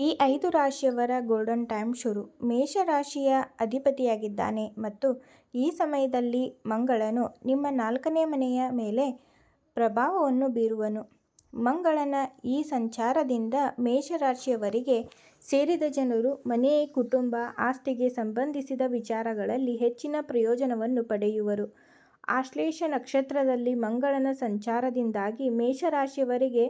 ಈ ಐದು ರಾಶಿಯವರ ಗೋಲ್ಡನ್ ಟೈಮ್ ಶುರು. ಮೇಷರಾಶಿಯ ಅಧಿಪತಿಯಾಗಿದ್ದಾನೆ ಮತ್ತು ಈ ಸಮಯದಲ್ಲಿ ಮಂಗಳನು ನಿಮ್ಮ ನಾಲ್ಕನೇ ಮನೆಯ ಮೇಲೆ ಪ್ರಭಾವವನ್ನು ಬೀರುವನು. ಮಂಗಳನ ಈ ಸಂಚಾರದಿಂದ ಮೇಷರಾಶಿಯವರಿಗೆ ಸೇರಿದ ಜನರು ಮನೆ, ಕುಟುಂಬ, ಆಸ್ತಿಗೆ ಸಂಬಂಧಿಸಿದ ವಿಚಾರಗಳಲ್ಲಿ ಹೆಚ್ಚಿನ ಪ್ರಯೋಜನವನ್ನು ಪಡೆಯುವರು. ಆಶ್ಲೇಷ ನಕ್ಷತ್ರದಲ್ಲಿ ಮಂಗಳನ ಸಂಚಾರದಿಂದಾಗಿ ಮೇಷರಾಶಿಯವರಿಗೆ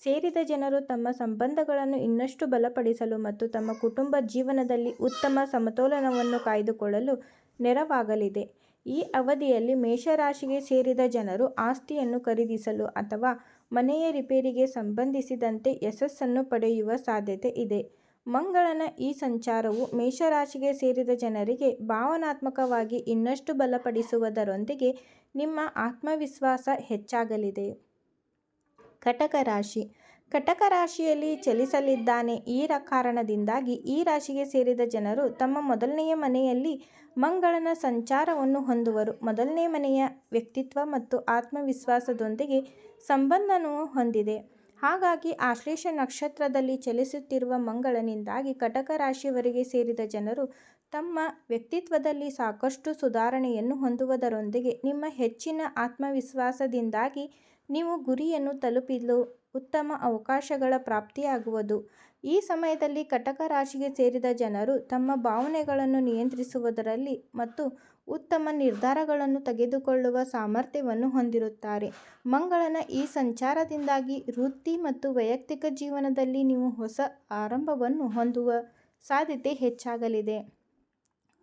ಸೇರಿದ ಜನರು ತಮ್ಮ ಸಂಬಂಧಗಳನ್ನು ಇನ್ನಷ್ಟು ಬಲಪಡಿಸಲು ಮತ್ತು ತಮ್ಮ ಕುಟುಂಬ ಜೀವನದಲ್ಲಿ ಉತ್ತಮ ಸಮತೋಲನವನ್ನು ಕಾಯ್ದುಕೊಳ್ಳಲು ನೆರವಾಗಲಿದೆ. ಈ ಅವಧಿಯಲ್ಲಿ ಮೇಷರಾಶಿಗೆ ಸೇರಿದ ಜನರು ಆಸ್ತಿಯನ್ನು ಖರೀದಿಸಲು ಅಥವಾ ಮನೆಯ ರಿಪೇರಿಗೆ ಸಂಬಂಧಿಸಿದಂತೆ ಯಶಸ್ಸನ್ನು ಪಡೆಯುವ ಸಾಧ್ಯತೆ ಇದೆ. ಮಂಗಳನ ಈ ಸಂಚಾರವು ಮೇಷರಾಶಿಗೆ ಸೇರಿದ ಜನರಿಗೆ ಭಾವನಾತ್ಮಕವಾಗಿ ಇನ್ನಷ್ಟು ಬಲಪಡಿಸುವುದರೊಂದಿಗೆ ನಿಮ್ಮ ಆತ್ಮವಿಶ್ವಾಸ ಹೆಚ್ಚಾಗಲಿದೆ. ಕಟಕ ರಾಶಿ: ಕಟಕ ರಾಶಿಯಲ್ಲಿ ಚಲಿಸಲಿದ್ದಾನೆ ಈ ಕಾರಣದಿಂದಾಗಿ ಈ ರಾಶಿಗೆ ಸೇರಿದ ಜನರು ತಮ್ಮ ಮೊದಲನೆಯ ಮನೆಯಲ್ಲಿ ಮಂಗಳನ ಸಂಚಾರವನ್ನು ಹೊಂದುವರು. ಮೊದಲನೇ ಮನೆಯ ವ್ಯಕ್ತಿತ್ವ ಮತ್ತು ಆತ್ಮವಿಶ್ವಾಸದೊಂದಿಗೆ ಸಂಬಂಧನೂ ಹೊಂದಿದೆ. ಹಾಗಾಗಿ ಆಶ್ಲೇಷ ನಕ್ಷತ್ರದಲ್ಲಿ ಚಲಿಸುತ್ತಿರುವ ಮಂಗಳನಿಂದಾಗಿ ಕಟಕ ರಾಶಿಯವರಿಗೆ ಸೇರಿದ ಜನರು ತಮ್ಮ ವ್ಯಕ್ತಿತ್ವದಲ್ಲಿ ಸಾಕಷ್ಟು ಸುಧಾರಣೆಯನ್ನು ಹೊಂದುವುದರೊಂದಿಗೆ ನಿಮ್ಮ ಹೆಚ್ಚಿನ ಆತ್ಮವಿಶ್ವಾಸದಿಂದಾಗಿ ನೀವು ಗುರಿಯನ್ನು ತಲುಪಲು ಉತ್ತಮ ಅವಕಾಶಗಳ ಪ್ರಾಪ್ತಿಯಾಗುವುದು. ಈ ಸಮಯದಲ್ಲಿ ಕಟಕ ರಾಶಿಗೆ ಸೇರಿದ ಜನರು ತಮ್ಮ ಭಾವನೆಗಳನ್ನು ನಿಯಂತ್ರಿಸುವುದರಲ್ಲಿ ಮತ್ತು ಉತ್ತಮ ನಿರ್ಧಾರಗಳನ್ನು ತೆಗೆದುಕೊಳ್ಳುವ ಸಾಮರ್ಥ್ಯವನ್ನು ಹೊಂದಿರುತ್ತಾರೆ. ಮಂಗಳನ ಈ ಸಂಚಾರದಿಂದಾಗಿ ವೃತ್ತಿ ಮತ್ತು ವೈಯಕ್ತಿಕ ಜೀವನದಲ್ಲಿ ನೀವು ಹೊಸ ಆರಂಭವನ್ನು ಹೊಂದುವ ಸಾಧ್ಯತೆ ಹೆಚ್ಚಾಗಲಿದೆ.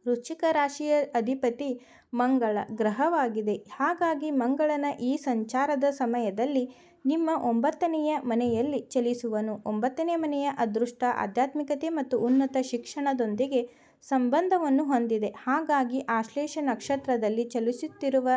ವೃಶ್ಚಿಕ ರಾಶಿಯ ಅಧಿಪತಿ ಮಂಗಳ ಗ್ರಹವಾಗಿದೆ. ಹಾಗಾಗಿ ಮಂಗಳನ ಈ ಸಂಚಾರದ ಸಮಯದಲ್ಲಿ ನಿಮ್ಮ ಒಂಬತ್ತನೆಯ ಮನೆಯಲ್ಲಿ ಚಲಿಸುವನು. ಒಂಬತ್ತನೇ ಮನೆಯ ಅದೃಷ್ಟ, ಆಧ್ಯಾತ್ಮಿಕತೆ ಮತ್ತು ಉನ್ನತ ಶಿಕ್ಷಣದೊಂದಿಗೆ ಸಂಬಂಧವನ್ನು ಹೊಂದಿದೆ. ಹಾಗಾಗಿ ಆಶ್ಲೇಷ ನಕ್ಷತ್ರದಲ್ಲಿ ಚಲಿಸುತ್ತಿರುವ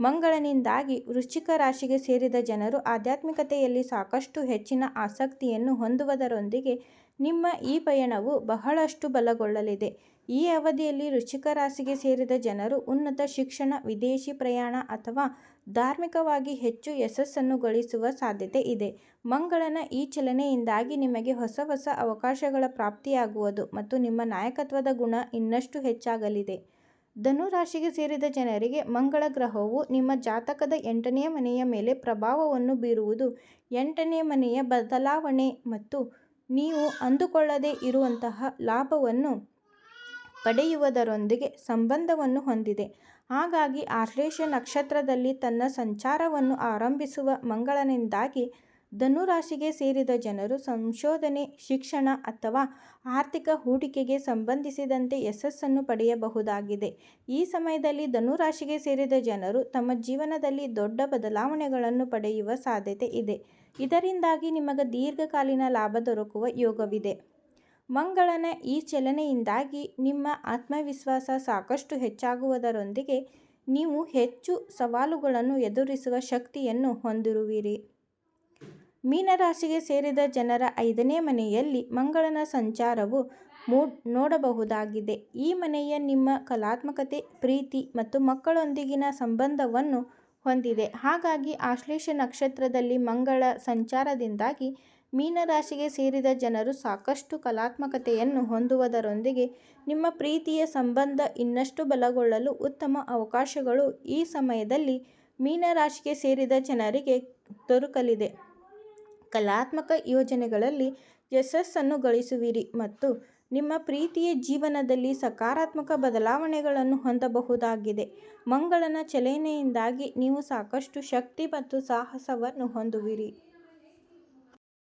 ಮಂಗಳನಿಂದಾಗಿ ವೃಶ್ಚಿಕ ರಾಶಿಗೆ ಸೇರಿದ ಜನರು ಆಧ್ಯಾತ್ಮಿಕತೆಯಲ್ಲಿ ಸಾಕಷ್ಟು ಹೆಚ್ಚಿನ ಆಸಕ್ತಿಯನ್ನು ಹೊಂದುವುದರೊಂದಿಗೆ ನಿಮ್ಮ ಈ ಪಯಣವು ಬಹಳಷ್ಟು ಬಲಗೊಳ್ಳಲಿದೆ. ಈ ಅವಧಿಯಲ್ಲಿ ವೃಶ್ಚಿಕ ರಾಶಿಗೆ ಸೇರಿದ ಜನರು ಉನ್ನತ ಶಿಕ್ಷಣ, ವಿದೇಶಿ ಪ್ರಯಾಣ ಅಥವಾ ಧಾರ್ಮಿಕವಾಗಿ ಹೆಚ್ಚು ಯಶಸ್ಸನ್ನು ಗಳಿಸುವ ಸಾಧ್ಯತೆ ಇದೆ. ಮಂಗಳನ ಈ ಚಲನೆಯಿಂದಾಗಿ ನಿಮಗೆ ಹೊಸ ಹೊಸ ಅವಕಾಶಗಳ ಪ್ರಾಪ್ತಿಯಾಗುವುದು ಮತ್ತು ನಿಮ್ಮ ನಾಯಕತ್ವದ ಗುಣ ಇನ್ನಷ್ಟು ಹೆಚ್ಚಾಗಲಿದೆ. ಧನು ರಾಶಿಗೆ ಸೇರಿದ ಜನರಿಗೆ ಮಂಗಳ ಗ್ರಹವು ನಿಮ್ಮ ಜಾತಕದ ಎಂಟನೆಯ ಮನೆಯ ಮೇಲೆ ಪ್ರಭಾವವನ್ನು ಬೀರುವುದು ಎಂಟನೆಯ ಮನೆಯ ಬದಲಾವಣೆ ಮತ್ತು ನೀವು ಅಂದುಕೊಳ್ಳದೇ ಇರುವಂತಹ ಲಾಭವನ್ನು ಪಡೆಯುವುದರೊಂದಿಗೆ ಸಂಬಂಧವನ್ನು ಹೊಂದಿದೆ. ಹಾಗಾಗಿ ಆಶ್ಲೇಷ ನಕ್ಷತ್ರದಲ್ಲಿ ತನ್ನ ಸಂಚಾರವನ್ನು ಆರಂಭಿಸುವ ಮಂಗಳನಿಂದಾಗಿ ಧನು ರಾಶಿಗೆ ಸೇರಿದ ಜನರು ಸಂಶೋಧನೆ, ಶಿಕ್ಷಣ ಅಥವಾ ಆರ್ಥಿಕ ಹೂಡಿಕೆಗೆ ಸಂಬಂಧಿಸಿದಂತೆ ಯಶಸ್ಸನ್ನು ಪಡೆಯಬಹುದಾಗಿದೆ. ಈ ಸಮಯದಲ್ಲಿ ಧನು ರಾಶಿಗೆ ಸೇರಿದ ಜನರು ತಮ್ಮ ಜೀವನದಲ್ಲಿ ದೊಡ್ಡ ಬದಲಾವಣೆಗಳನ್ನು ಪಡೆಯುವ ಸಾಧ್ಯತೆ ಇದೆ. ಇದರಿಂದಾಗಿ ನಿಮಗೆ ದೀರ್ಘಕಾಲೀನ ಲಾಭ ದೊರಕುವ ಯೋಗವಿದೆ. ಮಂಗಳನ ಈ ಚಲನೆಯಿಂದಾಗಿ ನಿಮ್ಮ ಆತ್ಮವಿಶ್ವಾಸ ಸಾಕಷ್ಟು ಹೆಚ್ಚಾಗುವುದರೊಂದಿಗೆ ನೀವು ಹೆಚ್ಚು ಸವಾಲುಗಳನ್ನು ಎದುರಿಸುವ ಶಕ್ತಿಯನ್ನು ಹೊಂದಿರುವಿರಿ. ಮೀನ ರಾಶಿಗೆ ಸೇರಿದ ಜನರ ಐದನೇ ಮನೆಯಲ್ಲಿ ಮಂಗಳನ ಸಂಚಾರವು ನೋಡಬಹುದಾಗಿದೆ. ಈ ಮನೆಯ ನಿಮ್ಮ ಕಲಾತ್ಮಕತೆ, ಪ್ರೀತಿ ಮತ್ತು ಮಕ್ಕಳೊಂದಿಗಿನ ಸಂಬಂಧವನ್ನು ಹೊಂದಿದೆ. ಹಾಗಾಗಿ ಆಶ್ಲೇಷ ನಕ್ಷತ್ರದಲ್ಲಿ ಮಂಗಳ ಸಂಚಾರದಿಂದಾಗಿ ಮೀನರಾಶಿಗೆ ಸೇರಿದ ಜನರು ಸಾಕಷ್ಟು ಕಲಾತ್ಮಕತೆಯನ್ನು ಹೊಂದುವುದರೊಂದಿಗೆ ನಿಮ್ಮ ಪ್ರೀತಿಯ ಸಂಬಂಧ ಇನ್ನಷ್ಟು ಬಲಗೊಳ್ಳಲು ಉತ್ತಮ ಅವಕಾಶಗಳು ಈ ಸಮಯದಲ್ಲಿ ಮೀನರಾಶಿಗೆ ಸೇರಿದ ಜನರಿಗೆ ದೊರಕಲಿದೆ. ಕಲಾತ್ಮಕ ಯೋಜನೆಗಳಲ್ಲಿ ಯಶಸ್ಸನ್ನು ಗಳಿಸುವಿರಿ ಮತ್ತು ನಿಮ್ಮ ಪ್ರೀತಿಯ ಜೀವನದಲ್ಲಿ ಸಕಾರಾತ್ಮಕ ಬದಲಾವಣೆಗಳನ್ನು ಹೊಂದಬಹುದಾಗಿದೆ. ಮಂಗಳನ ಚಲನೆಯಿಂದಾಗಿ ನೀವು ಸಾಕಷ್ಟು ಶಕ್ತಿ ಮತ್ತು ಸಾಹಸವನ್ನು ಹೊಂದುವಿರಿ.